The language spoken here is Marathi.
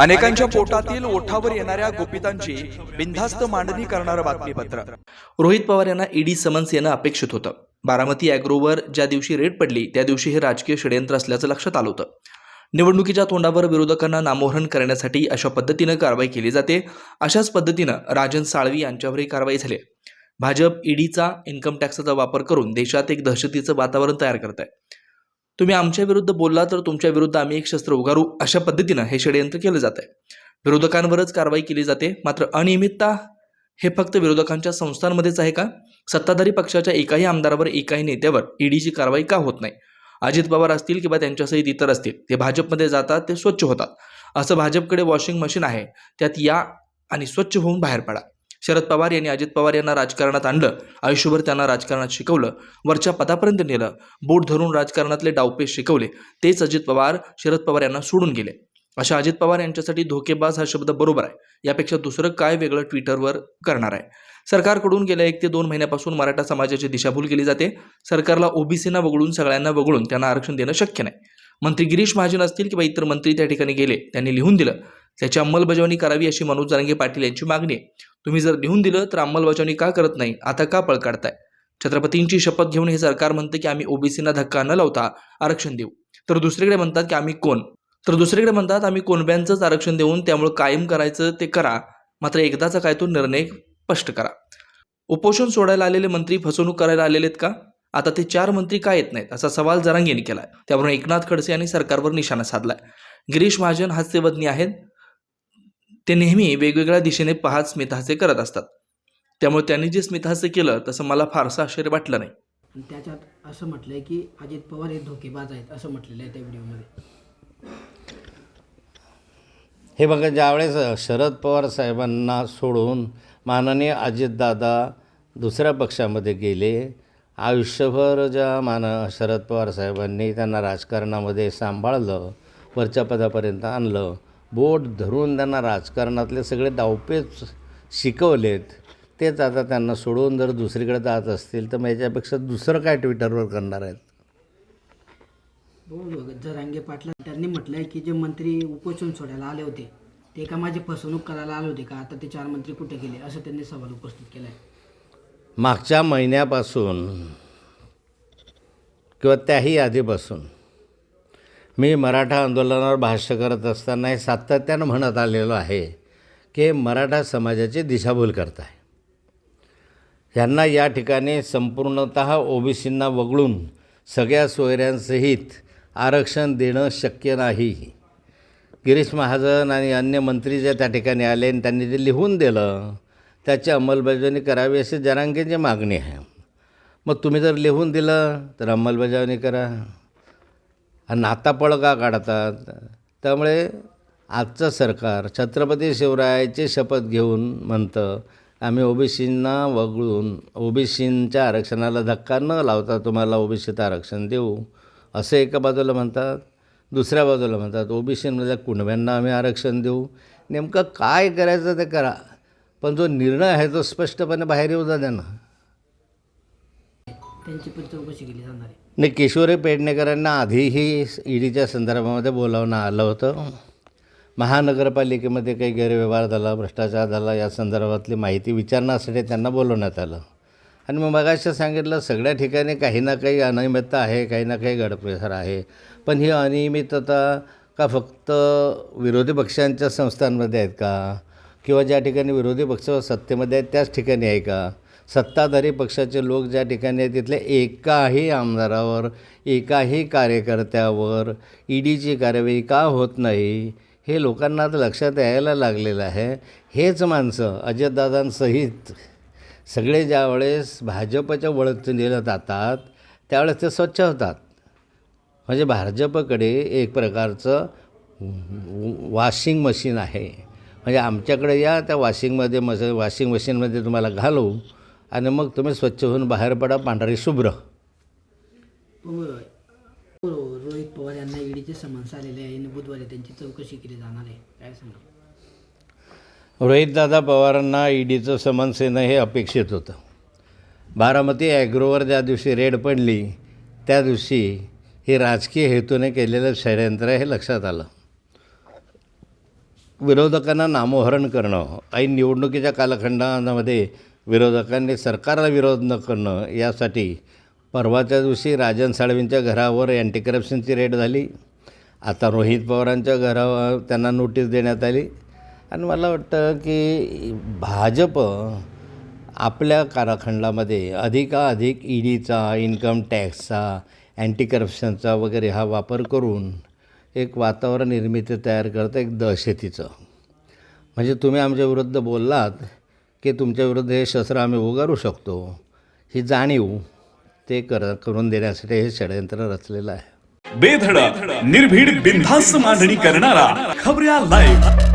अनेकांच्या पोटातील ओठावर येणाऱ्या गोपितांची बिनधास्त मांडणी करणारं बातमीपत्र. रोहित पवार यांना ईडी समन्स येणं अपेक्षित होतं. बारामती अॅग्रोवर ज्या दिवशी रेड पडली त्या दिवशी हे राजकीय षडयंत्र असल्याचं लक्षात आलं होतं. निवडणुकीच्या तोंडावर विरोधकांना नामोहरण करण्यासाठी अशा पद्धतीनं कारवाई केली जाते अशाच पद्धतीनं राजन साळवी यांच्यावरही कारवाई झाली भाजप ईडीचा इन्कम टॅक्सचा वापर करून देशात एक दहशतीचं वातावरण तयार करत आहे तुम्ही आमच्या विरुद्ध बोलला तर तुमच्या विरुद्ध आम्ही एक शस्त्र उगारू अशा पद्धतीनं हे षडयंत्र केलं जात आहे विरोधकांवरच कारवाई केली जाते. मात्र अनियमितता हे फक्त विरोधकांच्या संस्थांमध्येच आहे का? सत्ताधारी पक्षाच्या एकाही आमदारावर एकाही नेत्यावर ईडीची कारवाई का होत नाही? अजित पवार असतील किंवा त्यांच्यासहित इतर असतील ते भाजपमध्ये जातात ते स्वच्छ होतात. असं भाजपकडे वॉशिंग मशीन आहे. त्यात या आणि स्वच्छ होऊन बाहेर पडा. शरद पवार यांनी अजित पवार यांना राजकारणात आणलं. आयुष्यभर त्यांना राजकारणात शिकवलं. वरच्या पदापर्यंत नेलं. बोट धरून राजकारणातले डावपे शिकवले. तेच अजित पवार शरद पवार यांना सोडून गेले. अशा अजित पवार यांच्यासाठी धोकेबाज हा शब्द बरोबर आहे. यापेक्षा दुसरं काय वेगळं ट्विटरवर करणार आहे? सरकारकडून गेल्या एक ते दोन महिन्यापासून मराठा समाजाची दिशाभूल केली जाते. सरकारला ओबीसीना वगळून सगळ्यांना वगळून त्यांना आरक्षण देणं शक्य नाही. मंत्री गिरीश महाजन असतील किंवा इतर मंत्री त्या ठिकाणी गेले त्यांनी लिहून दिलं. त्याची अंमलबजावणी करावी अशी मनोज जारंगे पाटील यांची मागणी आहे. तुम्ही जर लिहून दिलं तर अंमलबजावणी का करत नाही? आता का पळ काढताय? छत्रपतींची शपथ घेऊन हे सरकार म्हणतं की आम्ही ओबीसीना धक्का न लावता आरक्षण देऊ. तर दुसरीकडे म्हणतात की आम्ही कोण? तर दुसरीकडे म्हणतात आम्ही कोणब्यांचंच आरक्षण देऊन त्यामुळे कायम करायचं ते करा. मात्र एकदाचा काय तो निर्णय स्पष्ट करा. उपोषण सोडायला आलेले मंत्री फसवणूक करायला आलेले आहेत का? आता ते चार मंत्री का येत नाहीत? असा सवाल जरांगेने आहे त्यावरून एकनाथ खडसे यांनी सरकारवर निशाणा साधलाय. गिरीश महाजन हास्यवदनी आहेत. ते नेहमी वेगवेगळ्या दिशेने पाहत स्मितहास्य करत असतात. त्यामुळे त्यांनी जे स्मितहास्य केलं तसं मला फारसं आश्चर्य वाटलं नाही. त्याच्यात असं म्हटलंय की अजित पवार हे धोकेबाज आहेत असं म्हटलेलं आहे त्या व्हिडिओमध्ये. हे बघा ज्यावेळेस शरद पवार साहेबांना सोडून माननीय अजितदादा दुसऱ्या पक्षामध्ये गेले आयुष्यभर ज्या मान शरद पवार साहेबांनी त्यांना राजकारणामध्ये सांभाळलं वरच्या पदापर्यंत आणलं बोट धरून त्यांना राजकारणातले सगळे डावपेच शिकवलेत. तेच आता त्यांना सोडून जर दुसरीकडे जात असतील तर मग याच्यापेक्षा दुसरं काय ट्विटरवर करणार आहेत? जरांगे पाटला त्यांनी म्हटलंय की जे मंत्री उपोषण सोडायला आले होते ते का माझी फसवणूक करायला आले होते का? आता ते चार मंत्री कुठे गेले? असं त्यांनी सवाल उपस्थित केला आहे मागच्या महिन्यापासून किंवा त्याही आधीपासून मी मराठा आंदोलनावर भाष्य करत असताना हे सातत्यानं म्हणत आलेलो आहे की मराठा समाजाची दिशाभूल करत आहे ह्यांना या ठिकाणी संपूर्णत ओबीसींना वगळून सगळ्या सोयऱ्यांसहित आरक्षण देणं शक्य नाही. गिरीश महाजन आणि अन्य मंत्री जे त्या ठिकाणी आले आणि त्यांनी जे लिहून दिलं त्याची अंमलबजावणी करावी अशी जरांगेची मागणी आहे. मग तुम्ही जर लिहून दिलं तर अंमलबजावणी करा. आणि आता का काढतात. त्यामुळे आजचं सरकार छत्रपती शिवरायाची शपथ घेऊन म्हणतं आम्ही ओबीसींना वगळून ओबीसींच्या आरक्षणाला धक्का न लावता तुम्हाला ओबीसीत आरक्षण देऊ. असं एका बाजूला म्हणतात दुसऱ्या बाजूला म्हणतात ओबीसीमधल्या कुणब्यांना आम्ही आरक्षण देऊ. नेमकं काय करायचं ते करा. पण जो निर्णय आहे तो स्पष्टपणे बाहेर येऊ द्या ना त्यांची पण चौकशी केली जाणार आहे. नाही किशोरी पेडणेकरांना आधीही ईडीच्या संदर्भामध्ये बोलावणं आलं होतं. महानगरपालिकेमध्ये काही गैरव्यवहार झाला भ्रष्टाचार झाला या संदर्भातली माहिती विचारण्यासाठी त्यांना बोलवण्यात आलं. आणि मग मगाशी सांगितलं सगळ्या ठिकाणी काही ना काही अनियमितता आहे काही ना काही गडप्रसार आहे. पण ही अनियमितता का फक्त विरोधी पक्षांच्या संस्थांमध्ये आहेत का? किंवा ज्या ठिकाणी विरोधी पक्ष सत्तेमध्ये आहेत त्याच ठिकाणी आहे का? सत्ताधारी पक्षाचे लोक ज्या ठिकाणी आहेत तिथल्या एकाही आमदारावर एकाही कार्यकर्त्यावर ईडीची कारवाई का होत नाही हे लोकांना आता लक्षात यायला लागलेलं आहे. हेच माणसं अजितदादांसहित सगळे ज्यावेळेस भाजपच्या वळतीला जातात त्यावेळेस ते स्वच्छ होतात. म्हणजे भाजपकडे एक प्रकारचं वॉशिंग मशीन आहे. म्हणजे आमच्याकडे या त्या वॉशिंगमध्ये मस वॉशिंग मशीनमध्ये तुम्हाला घालू आणि मग तुम्ही स्वच्छ होऊन बाहेर पडा पांढरी शुभ्र. हो, रोहित पवार यांना ईडीचे समन्स आलेले आहे आणि बुधवारी त्यांची चौकशी केली जाणार आहे. काय सांगा रोहितदादा पवारांना ईडीचं समन्स येणं हे अपेक्षित होतं. बारामती ॲग्रोवर ज्या दिवशी रेड पडली त्या दिवशी हे राजकीय हेतूने केलेलं षडयंत्र हे लक्षात आलं. विरोधकांना नामोहरण करणं ऐन निवडणुकीच्या कालखंडामध्ये विरोधकांनी सरकारला विरोध न करणं यासाठी परवाच्या दिवशी राजन साळवींच्या घरावर अँटी करप्शनची रेड झाली. आता रोहित पवारांच्या घरावर त्यांना नोटीस देण्यात आली. आणि मला वाटतं की भाजप आपल्या काराखंडामध्ये अधिकाधिक ईडीचा इन्कम टॅक्सचा अँटी करप्शनचा वगैरे हा वापर करून एक वातावरण निर्मिती तयार करतं एक दहशतीचं. म्हणजे तुम्ही आमच्या विरुद्ध बोललात की तुमच्या विरुद्ध हे शस्त्र आम्ही उगारू शकतो. ही जाणीव ते कर करून देण्यासाठी हे षडयंत्र रचलेलं आहे. बेधडक निर्भीड बिनधास्त मांडणी करणारा खबऱ्या लाईव्ह